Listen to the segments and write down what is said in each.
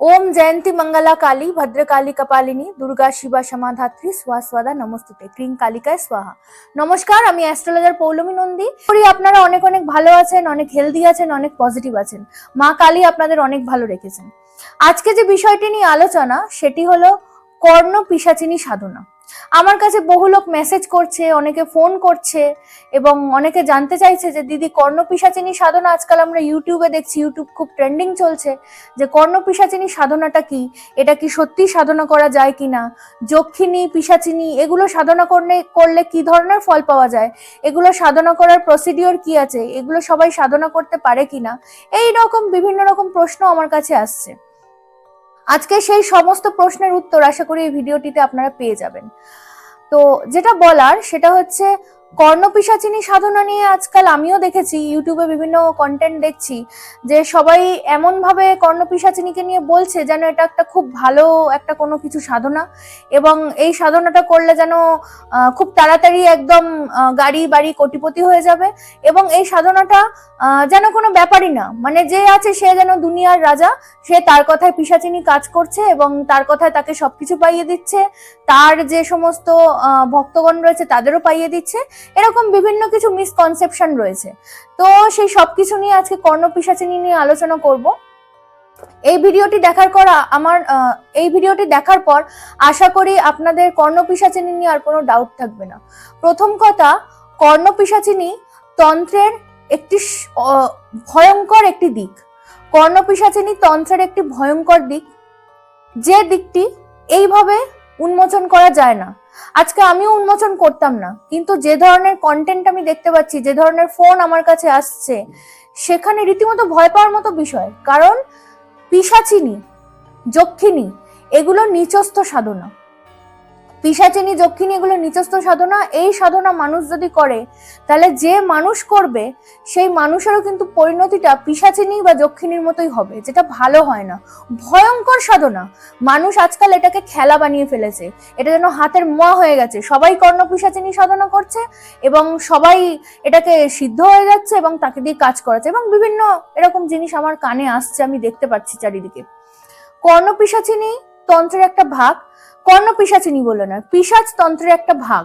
ওম জয়ন্তী মঙ্গলা কালী ভদ্রকালী কপালিনী দুর্গা শিবা সমাধাত্রী স্বাস্বাদা নমস্তুতে ক্রিং কালিকায় স্বাহা নমস্কার আমি অ্যাস্ট্রোলজার পৌলমী নন্দী। করি আপনারা অনেক অনেক ভালো আছেন, অনেক হেলদি আছেন, অনেক পজিটিভ আছেন। মা কালী আপনাদের অনেক ভালো রেখেছেন। আজকে যে বিষয়টি নিয়ে আলোচনা, সেটি হলো কর্ণ পিসাচিনী সাধনা। আমার কাছে বহু লোক মেসেজ করছে, অনেকে ফোন করছে এবং অনেকে জানতে চাইছে যে, দিদি কর্ণ পিসাচিনী সাধনা আজকাল আমরা ইউটিউবে দেখছি ইউটিউব খুব ট্রেন্ডিং চলছে, যে কর্ণ পিসাচিনী সাধনাটা কি? এটা কি সত্যি সাধনা করা যায় কিনা যক্ষিণী পিসাচিনী এগুলো সাধনা করলে করলে কি ধরনের ফল পাওয়া যায়? এগুলো সাধনা করার প্রসিডিওর কি আছে? এগুলো সবাই সাধনা করতে পারে কিনা এই রকম, বিভিন্ন রকম প্রশ্ন আমার কাছে আসছে। আজকে সেই সমস্ত প্রশ্নের উত্তর আশা করি এই ভিডিওটিতে আপনারা পেয়ে যাবেন। তো যেটা বলার সেটা হচ্ছে কর্ণপিসাচিনী সাধনা নিয়ে আজকাল আমিও দেখেছি ইউটিউবে বিভিন্ন কন্টেন্ট দেখছি, যে সবাই এমন ভাবে কর্ণপিসাচিনীকে নিয়ে বলছে যেন এটা একটা খুব ভালো একটা কোনো কিছু সাধনা এবং এই সাধনাটা করলে যেন খুব তাড়াতাড়ি একদম গাড়ি বাড়ি কোটিপতি হয়ে যাবে এবং এই সাধনাটা যেন কোনো ব্যাপারই না মানে যে আছে সে যেন দুনিয়ার রাজা, সে তার কথায় পিসাচিনী কাজ করছে এবং তার কথায় তাকে সবকিছু পাইয়ে দিচ্ছে, তার যে সমস্ত ভক্তগণ রয়েছে তাদেরও পাইয়ে দিচ্ছে এরকম বিভিন্ন কিছু মিসকনসেপশন রয়েছে। তো সেই সবকিছু নিয়ে আজকে কর্ণ পিসাচিনী নিয়ে আলোচনা করব। এই ভিডিওটি দেখার পর আমার এই ভিডিওটি দেখার পর আশা করি আপনাদের কর্ণ পিসাচিনী নিয়ে আর কোনো ডাউট থাকবে না। প্রথম কথা কর্ণ পিসাচিনী তন্ত্রের একটি ভয়ঙ্কর একটি দিক। কর্ণ পিসাচিনী তন্ত্রের একটি ভয়ঙ্কর দিক। যে দিকটি এইভাবে উন্মোচন করা যায় না। আজকে আমিও উন্মোচন করতাম না, কিন্তু যে ধরনের কন্টেন্ট আমি দেখতে পাচ্ছি, যে ধরনের ফোন আমার কাছে আসছে, সেখানে রীতিমতো ভয় পাওয়ার মতো বিষয়। কারণ পিসাচিনি, যক্ষিণী, এগুলো নিচস্থ সাধনা। পিসাচিনী, যক্ষিণী এগুলো নিচস্থ সাধনা। এই সাধনা মানুষ যদি করে, তাহলে যে মানুষ করবে, সেই মানুষেরও কিন্তু পরিণতিটা পিসাচিনী বা যক্ষিণীর মতোই হবে, যেটা ভালো হয় না। ভয়ঙ্কর সাধনা। মানুষ আজকাল এটাকে খেলা বানিয়ে ফেলেছে। এটা যেন হাতের মোয়া হয়ে গেছে। সবাই কর্ণ পিসাচিনী সাধনা করছে এবং সবাই এটাকে সিদ্ধ হয়ে যাচ্ছে এবং তাকে দিয়ে কাজ করাচ্ছে এবং বিভিন্ন এরকম জিনিস আমার কানে আসছে, আমি দেখতে পাচ্ছি চারিদিকে। কর্ণ পিসাচিনী তন্ত্রের একটা ভাগ। কর্ণ পিসাচিনী বলে না পিসাচ তন্ত্রের একটা ভাগ।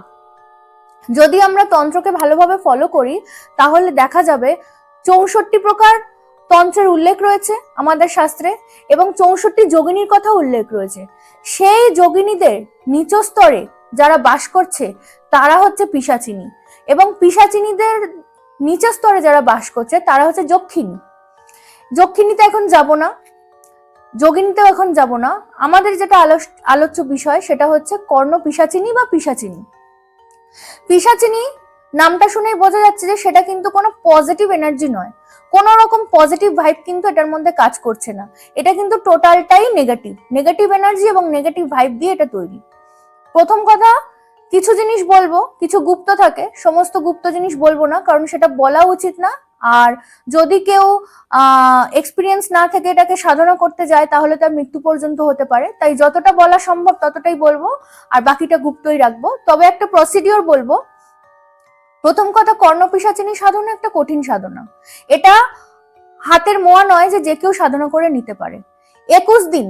যদি আমরা তন্ত্রকে ভালোভাবে ফলো করি, তাহলে দেখা যাবে চৌষট্টি প্রকার তন্ত্রের উল্লেখ রয়েছে আমাদের শাস্ত্রে এবং চৌষট্টি যোগিনীর কথা উল্লেখ রয়েছে। সেই যোগিনীদের নিচ স্তরে যারা বাস করছে, তারা হচ্ছে পিসাচিনী এবং পিসাচিনীদের নিচ স্তরে যারা বাস করছে, তারা হচ্ছে যক্ষিণী। যক্ষিণীতে এখন যাব না। যোগিনীতেও এখন যাব না। আমাদের যেটা আলোচ্য বিষয় সেটা হচ্ছে কর্ণ পিসাচিনী বা পিসাচিনী পিসাচিনী নামটা শুনেই বোঝা যাচ্ছে যে সেটা কিন্তু কোনো পজিটিভ এনার্জি নয়। কোনো রকম পজিটিভ ভাইব কিন্তু এটার মধ্যে কাজ করছে না। এটা কিন্তু টোটালটাই নেগেটিভ নেগেটিভ এনার্জি এবং নেগেটিভ ভাইব দিয়ে এটা তৈরি। প্রথম কথা, কিছু জিনিস বলব, কিছু গুপ্ত থাকে। সমস্ত গুপ্ত জিনিস বলব না, কারণ সেটা বলা উচিত না। আর যদি কেউ এক্সপিরিয়েন্স না থেকে এটাকে সাধনা করতে যায়, তাহলে তার মৃত্যু পর্যন্ত হতে পারে। তাই যতটা বলা সম্ভব ততটাই বলব, আর বাকিটা গুপ্তই রাখব। তবে একটা প্রসিডিওর বলব। প্রথম কথা কর্ণপিসাচিনী সাধনা, একটা কঠিন সাধনা। এটা হাতের মোয়া নয় যে যে কেউ সাধনা করে নিতে পারে। একুশ দিন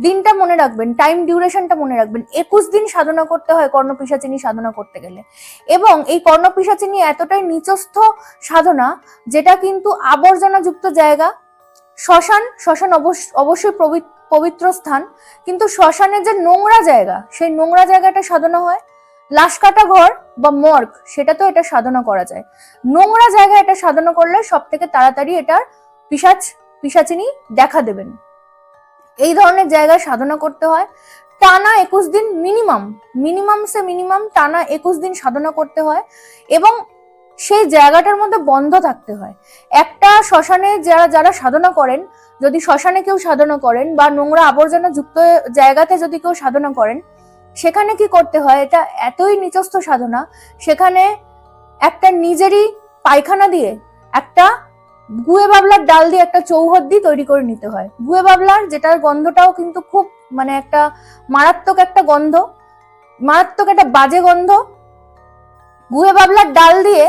দিনটা মনে রাখবেন টাইম ডিউরেশনটা মনে রাখবেন। একুশ দিন সাধনা করতে হয় কর্ণপিসাচিনী সাধনা করতে গেলে। এবং এই কর্ণপিসাচিনী এতটাই নিচস্থ সাধনা, যেটা কিন্তু আবর্জনাযুক্ত জায়গা, শ্মশান শ্মশান অবশ্য- অবশ্যই পবিত্র স্থান, কিন্তু শ্মশানের যে নোংরা জায়গা, সেই নোংরা জায়গাটা সাধনা হয়। লাশ কাটা ঘর বা মর্গ, সেটা তো এটা সাধনা করা যায়। নোংরা জায়গায় এটা সাধনা করলে সব থেকে তাড়াতাড়ি এটার পিসাচ পিসাচিনী দেখা দেবেন। এই ধরনের জায়গায় সাধনা করতে হয়। টানা একুশ দিন মিনিমাম মিনিমাম সে মিনিমাম টানা একুশ দিন সাধনা করতে হয় এবং সেই জায়গাটার মধ্যে বন্ধ থাকতে হয়। একটা শ্মশানে যারা যারা সাধনা করেন, যদি শ্মশানে কেউ সাধনা করেন বা নোংরা আবর্জনা যুক্ত জায়গাতে যদি কেউ সাধনা করেন, সেখানে কি করতে হয়? এটা এতই নিচস্থ সাধনা, সেখানে একটা নিজেরই পায়খানা দিয়ে একটা গুয়ে বাবলার ডাল দিয়ে একটা চৌহদ্দি তৈরি করে নিতে হয়। গুয়ে বাবলার যেটার গন্ধটাও কিন্তু খুব মানে একটা মারাত্মক একটা গন্ধ, মারাত্মক একটা বাজে গন্ধ। গুয়ে বাবলার ডাল দিয়ে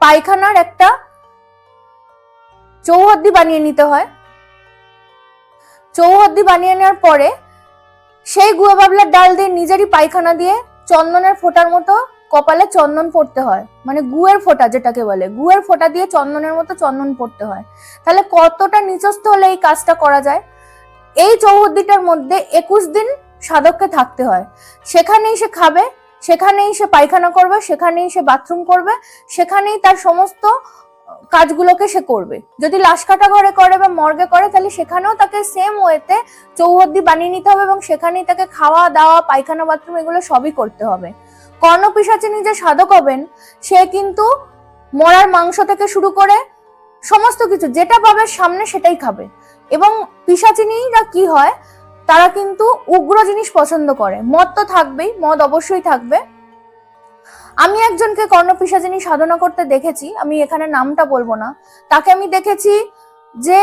পায়খানার একটা চৌহদ্দি বানিয়ে নিতে হয়। চৌহদ্দি বানিয়ে নেওয়ার পরে সেই গুয়া বাবলার ডাল দিয়ে নিজেরই পায়খানা দিয়ে চন্দনের ফোঁটার মতো কপালে চন্দন পড়তে হয়। মানে গুয়ের ফোঁটা যেটাকে বলে। গুয়ের ফোঁটা দিয়ে চন্দনের মতো চন্দন পড়তে হয়। তাহলে কতটা নিচস্থ হলে এই কাজটা করা যায়? এই চৌহদ্দিটার মধ্যে একুশ দিন সাধককে থাকতে হয়। সেখানেই সে খাবে, সেখানেই সে পায়খানা করবে, সেখানেই সে বাথরুম করবে, সেখানেই তার সমস্ত কাজগুলোকে সে করবে। যদি লাশ কাটা ঘরে করে বা মর্গে করে, তাহলে সেখানেও তাকে সেম ওয়েতে চৌহদ্দি বানিয়ে নিতে হবে এবং সেখানেই তাকে খাওয়া, দাওয়া, পায়খানা, বাথরুম এগুলো সবই করতে হবে। কর্ণ পিসাচিনী যে সাধক হবেন, সে কিন্তু মরার মাংস থেকে শুরু করে সমস্ত কিছু, যেটা পাবে সামনে সেটাই খাবে। এবং পিসাচিনীরা কি হয়, তারা কিন্তু উগ্র জিনিস পছন্দ করে। মদ তো থাকবেই, মদ অবশ্যই থাকবে। আমি একজনকে কর্ণপিসাচিনী সাধনা করতে দেখেছি, আমি এখানে নামটা বলব না। তাকে আমি দেখেছি যে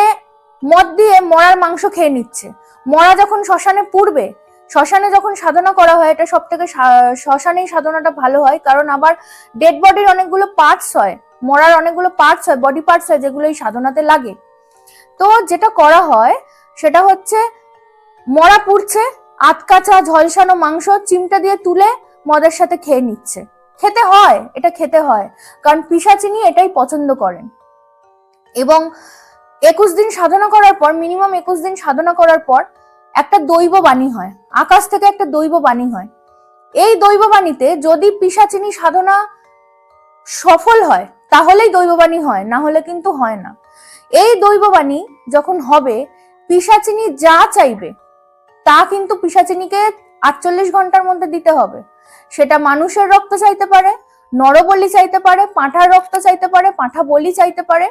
মদ দিয়ে মরার মাংস খেয়ে নিচ্ছে। মরা যখন শ্মশানে পুড়বে শ্মশানে যখন সাধনা করা হয়, এটা সব থেকে শ্মশানেই সাধনাটা ভালো হয়, কারণ আবার ডেড বডির অনেকগুলো পার্টস হয়, মরার অনেকগুলো পার্টস হয় বডি পার্টস হয় যেগুলো এই সাধনাতে লাগে। তো যেটা করা হয়, সেটা হচ্ছে মরা পুড়ছে আতকাচা ঝলসানো মাংস চিমটা দিয়ে তুলে মদের সাথে খেয়ে নিচ্ছে। খেতে হয়, এটা খেতে হয়, কারণ পিসাচিনি এটাই পছন্দ করেন। এবং একুশ দিন সাধনা করার পর মিনিমাম একুশ দিন সাধনা করার পর একটা দৈব বাণী হয়, আকাশ থেকে একটা দৈব বাণী হয়। এই দৈব বাণীতে যদি পিসাচিনি সাধনা সফল হয়, তাহলেই দৈববাণী হয়, না হলে কিন্তু হয় না। এই দৈববাণী যখন হবে, পিসাচিনি যা চাইবে, তা কিন্তু পিসাচিনিকে আটচল্লিশ ঘণ্টার মধ্যে দিতে হবে। সেটা মানুষের রক্ত চাইতে পারে, নরবলি চাইতে পারে, পাঁঠার রক্ত চাইতে পারে পাঁঠা বলি চাইতে পারে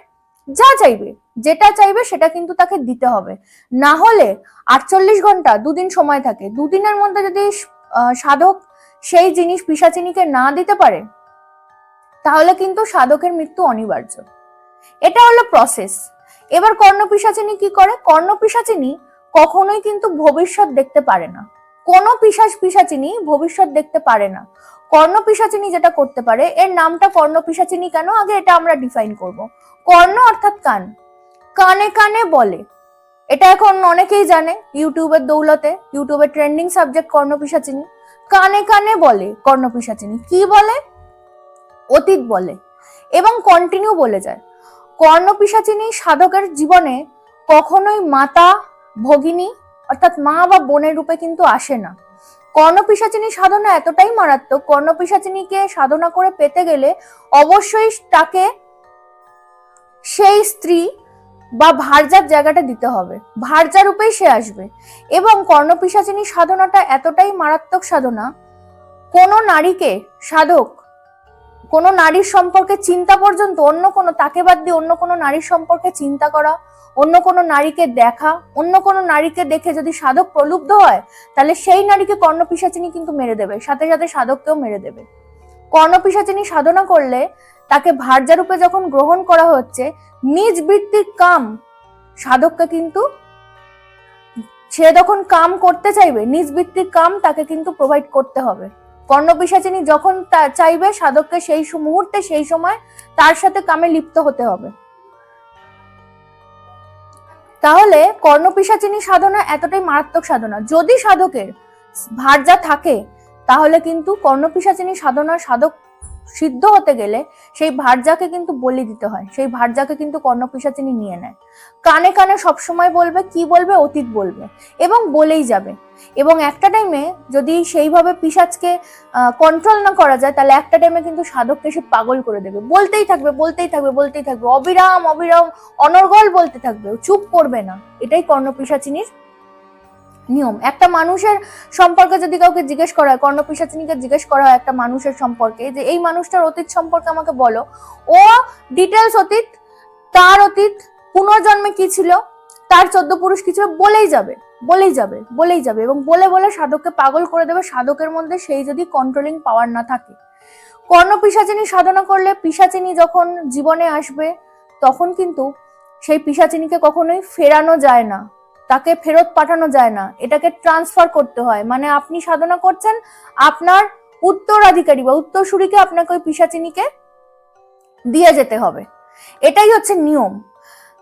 যা চাইবে, যেটা চাইবে সেটা কিন্তু তাকে দিতে হবে। না হলে আটচল্লিশ ঘণ্টা দুদিন সময় থাকে। দুদিনের মধ্যে যদি সাধক সেই জিনিস পিসাচিনিকে না দিতে পারে, তাহলে কিন্তু সাধকের মৃত্যু অনিবার্য। এটা হলো প্রসেস এবার কর্ণপিসাচিনী কি করে? কর্ণপিসাচিনী কখনোই কিন্তু ভবিষ্যৎ দেখতে পারে না। কোনো পিসাচ পিসাচিনী ভবিষ্যৎ দেখতে পারে না। কর্ণ পিসাচিনী যেটা করতে পারে, এর নামটা কর্ণ পিসাচিনী কেন? আগে এটা আমরা ডিফাইন করব। কর্ণ অর্থাৎ কান। কানে কানে বলে। এটা এখন অনেকেই জানে, ইউটিউবের দৌলতে, ইউটিউবের ট্রেন্ডিং সাবজেক্ট কর্ণ পিসাচিনী কানে কানে বলে কর্ণ পিসাচিনী কি বলে? অতীত বলে। এবং কন্টিনিউ বলে যায়। কর্ণ পিসাচিনী সাধকের জীবনে কখনোই মাতা ভগিনী অর্থাৎ মা বা বোনের রূপে কিন্তু আসে না। কর্ণপিসাচিনী সাধনা এতটাই মারাত্মক কর্ণপিসাচিনীকে সাধনা করে পেতে গেলে অবশ্যই তাকে সেই স্ত্রী বা ভার্যার জায়গাটা দিতে হবে। ভার্যা রূপেই সে আসবে। এবং কর্ণপিসাচিনী সাধনাটা এতটাই মারাত্মক সাধনা, কোনো নারীকে সাধক, কোনো নারীর সম্পর্কে চিন্তা পর্যন্ত অন্য কোনো, তাকে বাদ দিয়ে অন্য কোনো নারীর সম্পর্কে চিন্তা করা অন্য কোনো নারীকে দেখা, অন্য কোনো নারীকে দেখে যদি সাধক প্রলুব্ধ হয়, তাহলে সেই নারীকে কর্ণপিসাচিনী কিন্তু মেরে দেবে, সাথে সাথে সাধককেও মেরে দেবে। কর্ণপিসাচিনী সাধনা করলে তাকে ভার্যা রূপে যখন গ্রহণ করা হচ্ছে, নিজ বৃত্তির কাম সাধককে কিন্তু, সে যখন কাম করতে চাইবে, নিজ বৃত্তির কাম তাকে কিন্তু প্রোভাইড করতে হবে। কর্ণপিসাচিনী যখন চাইবে, সাধককে সেই মুহূর্তে সেই সময় তার সাথে কামে লিপ্ত হতে হবে। তাহলে কর্ণপিসাচিনী সাধনা এতটাই মারাত্মক সাধনা। যদি সাধকের ভার্যা থাকে, তাহলে কিন্তু কর্ণপিসাচিনী সাধনা সাধক সিদ্ধ হতে গেলে সেই ভারজাকে কিন্তু বলি দিতে হয়। সেই ভারজাকে কিন্তু কর্ণপিসাচিনী নিয়ে নেয়। কানে কানে সবসময় বলবে, কি বলবে, অতীত বলবে এবং বলেই যাবে। এবং একটা টাইমে যদি সেইভাবে পিসাজকে কন্ট্রোল না করা যায়, তাহলে একটা টাইমে কিন্তু সাধককে সে পাগল করে দেবে। বলতেই থাকবে বলতেই থাকবে বলতেই থাকবে। অবিরাম অবিরাম, অনর্গল বলতে থাকবে। চুপ করবে না। এটাই কর্ণপিসাচিনীর নিয়ম। একটা মানুষের সম্পর্কে যদি কাউকে জিজ্ঞেস করা হয় কর্ণপিসাচিনীকে জিজ্ঞেস করা হয় একটা মানুষের সম্পর্কে, যে এই মানুষটার অতীত সম্পর্কে আমাকে বলো। ও ডিটেলস অতীত, তার অতীত, পুনর্জন্মে কি ছিল, তার চোদ্দ পুরুষ কি ছিল, বলেই যাবে বলেই যাবে বলেই যাবে এবং বলে বলে সাধককে পাগল করে দেবে। সাধকের মধ্যে সেই যদি কন্ট্রোলিং পাওয়ার না থাকে। কর্ণ পিসাচিনী সাধনা করলে পিসাচিনী যখন জীবনে আসবে, তখন কিন্তু সেই পিসাচিনীকে কখনোই ফেরানো যায় না। তাকে ফেরত পাঠানো যায় না। এটাকে ট্রান্সফার করতে হয়। মানে আপনি সাধনা করছেন আপনার উত্তরাধিকারী বা উত্তরসূরিকে আপনাকে ওই পিসাচিনীকে দিয়ে যেতে হবে। এটাই হচ্ছে নিয়ম।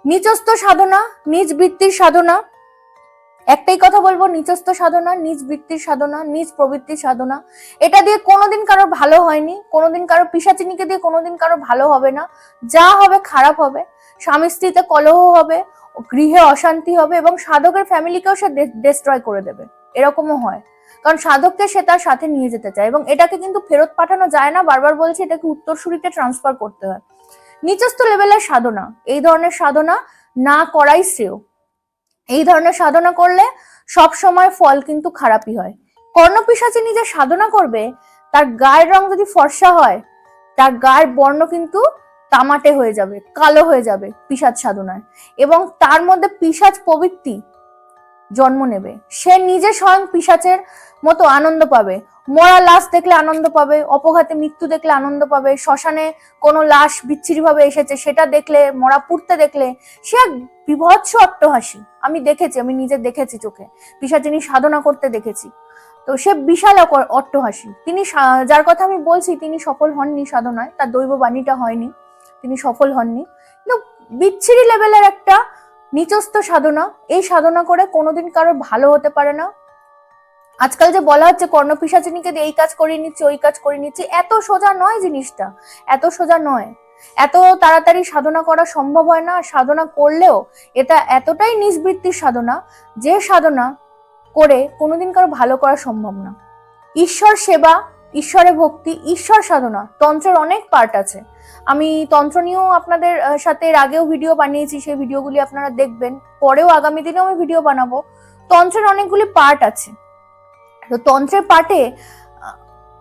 নিচস্থ সাধনা, নিজ বৃত্তির সাধনা, একটাই কথা বলব, নিচস্থ সাধনা, নিজ বৃত্তির সাধনা, নিজ প্রবৃত্তির সাধনা। এটা দিয়ে কোনোদিন কারও ভালো হয়নি, কোনোদিন কারও পিসাচিনিকে দিয়ে কোনোদিন কারও ভালো হবে না। যা হবে খারাপ হবে। স্বামী স্ত্রীতে কলহ হবে গৃহে অশান্তি হবে এবং সাধকের ফ্যামিলিকেও সে ডিস্ট্রয় করে দেবে। এরকমও হয়। কারণ সাধককে সে তার সাথে নিয়ে যেতে চায় এবং এটাকে কিন্তু ফেরত পাঠানো যায় না। বারবার বলছে, এটাকে উত্তরসূরিতে ট্রান্সফার করতে হয়। নিচস্থ লেভেলের সাধনা, এই ধরনের সাধনা না করাই শ্রেয়। এই ধরনের সাধনা করলে সব সময় ফল কিন্তু খারাপই হয়। কর্ণপিসাচিনী নিজে সাধনা করবে, তার গায়ের রং যদি ফর্সা হয়, তার গায়ের বর্ণ কিন্তু তামাটে হয়ে যাবে, কালো হয়ে যাবে পিসাজ সাধনায়। এবং তার মধ্যে পিসাজ প্রবৃত্তি জন্ম নেবে। সে নিজে স্বয়ং পিসাচের মতো আনন্দ পাবে। মরা লাশ দেখলে আনন্দ পাবে, অপঘাতে মৃত্যু দেখলে আনন্দ পাবে, শ্মশানে কোনো লাশ বিচ্ছিরি ভাবে এসেছে সেটা দেখলে, মরা পুড়তে দেখলে সে এক বিভৎস অট্টহাসি আমি দেখেছি, আমি নিজে দেখেছি চোখে। পিসাচিনী সাধনা করতে দেখেছি, তো সে বিশাল অট্টহাসি তিনি যার কথা আমি বলছি, তিনি সফল হননি সাধনায়, তার দৈব বাণীটা হয়নি। তিনি সফল হননি। কিন্তু বিচ্ছিরি লেভেলের একটা নিচস্থ সাধনা, এই সাধনা করে কোনোদিন কারও ভালো হতে পারে না। আজকাল যে বলা হচ্ছে কর্ণপিসাচিনীকে এই কাজ করে নিচ্ছি, ওই কাজ করে নিচ্ছি, এত সোজা নয় জিনিসটা, এত সোজা নয়। এত তাড়াতাড়ি সাধনা করা সম্ভব হয় না সাধনা করলেও এটা এতটাই নিষ্বৃত্তির সাধনা, যে সাধনা করে কোনোদিন কারও ভালো করা সম্ভব না। ঈশ্বর সেবা ঈশ্বরে ভক্তি, ঈশ্বর সাধনা, তন্ত্রের অনেক পার্ট আছে। আমি তন্ত্র নিয়েও আপনাদের সাথে এর আগেও ভিডিও বানিয়েছি, সেই ভিডিওগুলি আপনারা দেখবেন। পরেও আগামী দিনেও আমি ভিডিও বানাবো। তন্ত্রের অনেকগুলি পার্ট আছে। তো তন্ত্রের পার্টে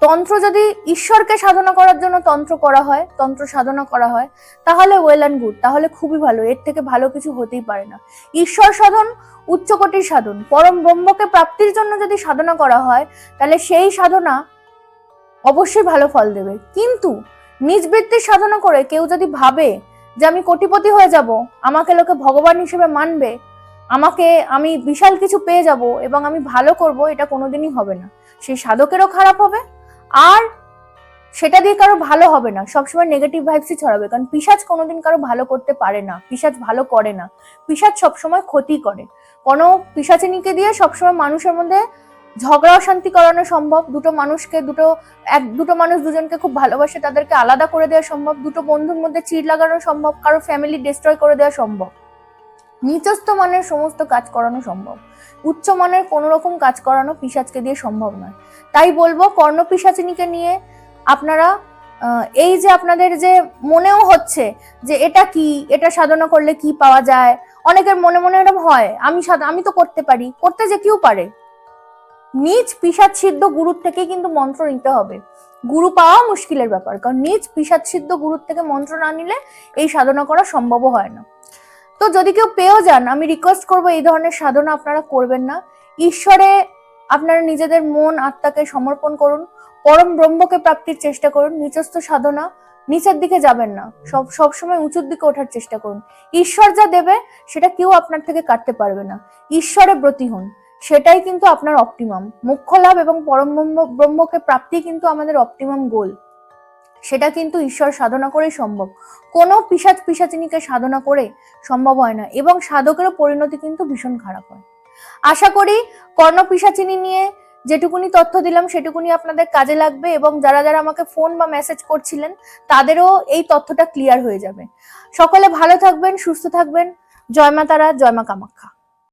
তন্ত্র যদি ঈশ্বরকে সাধনা করার জন্য তন্ত্র করা হয়, তন্ত্র সাধনা করা হয়, তাহলে ওয়েল অ্যান্ড গুড তাহলে খুবই ভালো। এর থেকে ভালো কিছু হতেই পারে না। ঈশ্বর সাধন, উচ্চকোটির সাধন, পরম ব্রহ্মকে প্রাপ্তির জন্য যদি সাধনা করা হয়, তাহলে সেই সাধনা অবশ্যই ভালো ফল দেবে। কিন্তু নিজ বৃত্তির সাধনা করে কেউ যদি ভাবে যে আমি কোটিপতি হয়ে যাব, আমাকে লোকে ভগবান হিসেবে মানবে, আমাকে আমি বিশাল কিছু পেয়ে যাব এবং আমি ভালো করব, এটা কোনোদিনই হবে না। সেই সাধকেরও খারাপ হবে আর সেটা দিয়ে কারও ভালো হবে না। সবসময় নেগেটিভ ভাইবসই ছড়াবে। কারণ পিসাজ কোনোদিন কারও ভালো করতে পারে না। পিসাজ ভালো করে না। পিসাজ সবসময় ক্ষতি করে। কোনো পিসাচিনীকে দিয়ে সবসময় মানুষের মধ্যে ঝগড়া অশান্তি করানো সম্ভব, দুটো মানুষকে, দুটো, এক, দুটো মানুষ দুজনকে খুব ভালোবাসে, তাদেরকে আলাদা করে দেওয়া সম্ভব, দুটো বন্ধুর মধ্যে চিড় লাগানো সম্ভব, কারও ফ্যামিলি ডিস্ট্রয় করে দেওয়া সম্ভব। নিচস্থ মানের সমস্ত কাজ করানো সম্ভব। উচ্চ মানের কোনো রকম কাজ করানো পিসাজকে দিয়ে সম্ভব নয়। তাই বলব কর্ণ পিসাচিনীকে নিয়ে আপনারা এই যে আপনাদের যে মনেও হচ্ছে যে এটা কি, এটা সাধনা করলে কি পাওয়া যায়, অনেকের মনে মনে এরকম হয়, আমি আমি তো করতে পারি, করতে যে কেউ পারে। নিজ পিসাদ সিদ্ধ গুরুর থেকে কিন্তু মন্ত্র নিতে হবে। গুরু পাওয়া মুশকিলের ব্যাপার, কারণ নিজ পিসাদ সিদ্ধ গুরুর থেকে মন্ত্র না নিলে এই সাধনা করা সম্ভবও হয় না। তো যদি কেউ পেয়েও যান, আমি রিকোয়েস্ট করব এই ধরনের সাধনা আপনারা করবেন না। ঈশ্বরে আপনারা নিজেদের মন, আত্মাকে সমর্পণ করুন, পরম ব্রহ্মকে প্রাপ্তির চেষ্টা করুন নিচস্থ সাধনা নিচের দিকে যাবেন না। সব সবসময় উঁচুর দিকে ওঠার চেষ্টা করুন। ঈশ্বর যা দেবে, সেটা কেউ আপনার থেকে কাটতে পারবে না। ঈশ্বরে ব্রতী হন। সেটাই কিন্তু আপনার অপটিমাম মুখ্য লাভ এবং পরম ব্রহ্মকে প্রাপ্তি কিন্তু আমাদের অপটিমাম গোল সেটা কিন্তু ঈশ্বর সাধনা করেই সম্ভব। কোনো পিসাচ পিসাচিনীকে সাধনা করে সম্ভব হয় না এবং সাধকেরও পরিণতি কিন্তু ভীষণ খারাপ হয়। আশা করি কর্ণ পিসাচিনী নিয়ে যেটুকুনি তথ্য দিলাম, সেটুকুনি আপনাদের কাজে লাগবে এবং যারা যারা আমাকে ফোন বা মেসেজ করছিলেন, তাদেরও এই তথ্যটা ক্লিয়ার হয়ে যাবে। সকলে ভালো থাকবেন, সুস্থ থাকবেন। জয় মা তারা, জয় মা কামাখ্যা।